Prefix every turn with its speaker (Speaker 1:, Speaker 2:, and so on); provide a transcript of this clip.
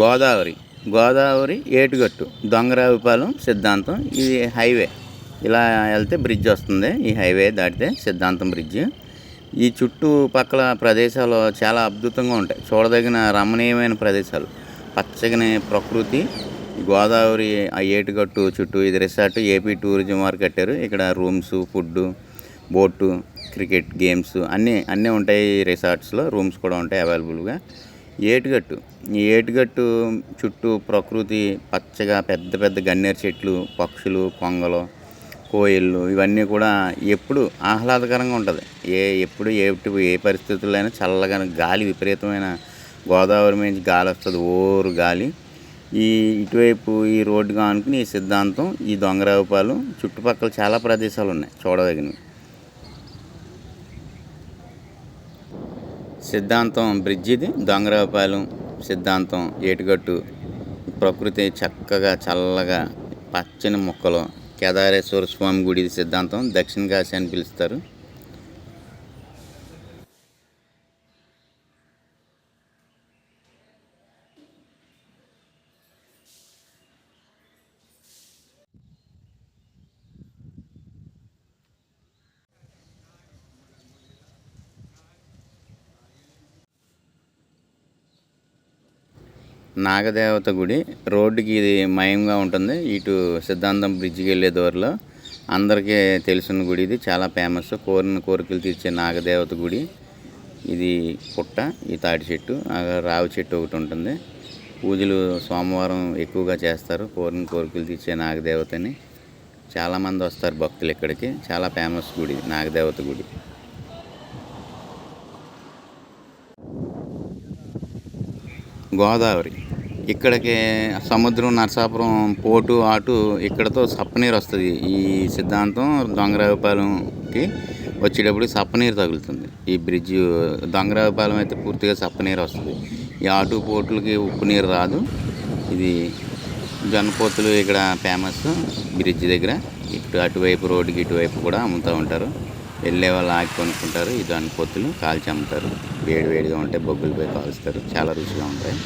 Speaker 1: గోదావరి. గోదావరి ఏటుగట్టు. దొంగరావుపాలెం సిద్ధాంతం. ఇది హైవే. ఇలా వెళ్తే బ్రిడ్జ్ వస్తుంది. ఈ హైవే దాటితే సిద్ధాంతం బ్రిడ్జ్. ఈ చుట్టుపక్కల ప్రదేశాలు చాలా అద్భుతంగా ఉంటాయి. చూడదగిన రమణీయమైన ప్రదేశాలు. పచ్చగని ప్రకృతి. గోదావరి ఆ ఏటుగట్టు చుట్టూ ఇది రిసార్ట్. ఏపీ టూరిజం వారు కట్టారు. ఇక్కడ rooms food boat cricket games అన్నీ అన్నీ ఉంటాయి రిసార్ట్స్లో. రూమ్స్ కూడా ఉంటాయి అవైలబుల్గా. ఏటుగట్టు. ఈ ఏటుగట్టు చుట్టూ ప్రకృతి పచ్చగా పెద్ద పెద్ద గన్నేరు చెట్లు పక్షులు కొంగలు కోయిళ్ళు ఇవన్నీ కూడా ఎప్పుడు ఆహ్లాదకరంగా ఉంటుంది. ఏ ఎప్పుడు ఏ ఏ పరిస్థితుల్లో అయినా చల్లగా గాలి విపరీతమైన గోదావరి నుంచి గాలి వస్తుంది ఓరు గాలి. ఈ ఇటువైపు ఈ రోడ్డుగా అనుకుని ఈ సిద్ధాంతం ఈ దొంగరావుపాలు చుట్టుపక్కల చాలా ప్రదేశాలు ఉన్నాయి చూడదగినవి. సిద్ధాంతం బ్రిడ్జిది దొంగరావుపాలెం సిద్ధాంతం ఏటుగట్టు. ప్రకృతి చక్కగా చల్లగా పచ్చని మొక్కలు. కేదారేశ్వర స్వామి గుడి సిద్ధాంతం దక్షిణ కాశీ అని పిలుస్తారు. నాగదేవత గుడి రోడ్డుకి ఇది మయంగా ఉంటుంది. ఇటు సిద్ధాంతం బ్రిడ్జికి వెళ్ళే దూరంలో అందరికీ తెలిసిన గుడి ఇది. చాలా ఫేమస్ కోరిన కోరికలు తీర్చే నాగదేవత గుడి. ఇది పుట్ట ఈ తాటి చెట్టు రావి చెట్టు ఒకటి ఉంటుంది. పూజలు సోమవారం ఎక్కువగా చేస్తారు. కోరిన కోరికలు తీర్చే నాగదేవతని. చాలామంది వస్తారు భక్తులు ఇక్కడికి. చాలా ఫేమస్ గుడి నాగదేవత గుడి. గోదావరి. ఇక్కడికి సముద్రం నరసాపురం పోటు ఆటు ఇక్కడతో సప్పనీరు వస్తుంది. ఈ సిద్ధాంతం దొంగరావుపాలెంకి వచ్చేటప్పుడు సప్పనీరు తగులుతుంది. ఈ బ్రిడ్జ్ దొంగరావుపాలెం అయితే పూర్తిగా సప్పనీరు వస్తుంది. ఈ ఆటు పోటులకి ఉప్పు నీరు రాదు. ఇది జనపోతులు ఇక్కడ ఫేమస్ బ్రిడ్జ్ దగ్గర. ఇటు అటువైపు రోడ్డుకి ఇటువైపు కూడా అమ్ముతూ ఉంటారు. వెళ్ళే వాళ్ళు ఆగి కొనుక్కుంటారు. ఈ జనపోతులు కాల్చి అమ్ముతారు. వేడి వేడిగా ఉంటాయి బొగ్గులపై కాలుస్తారు. చాలా రుచిగా ఉంటాయి.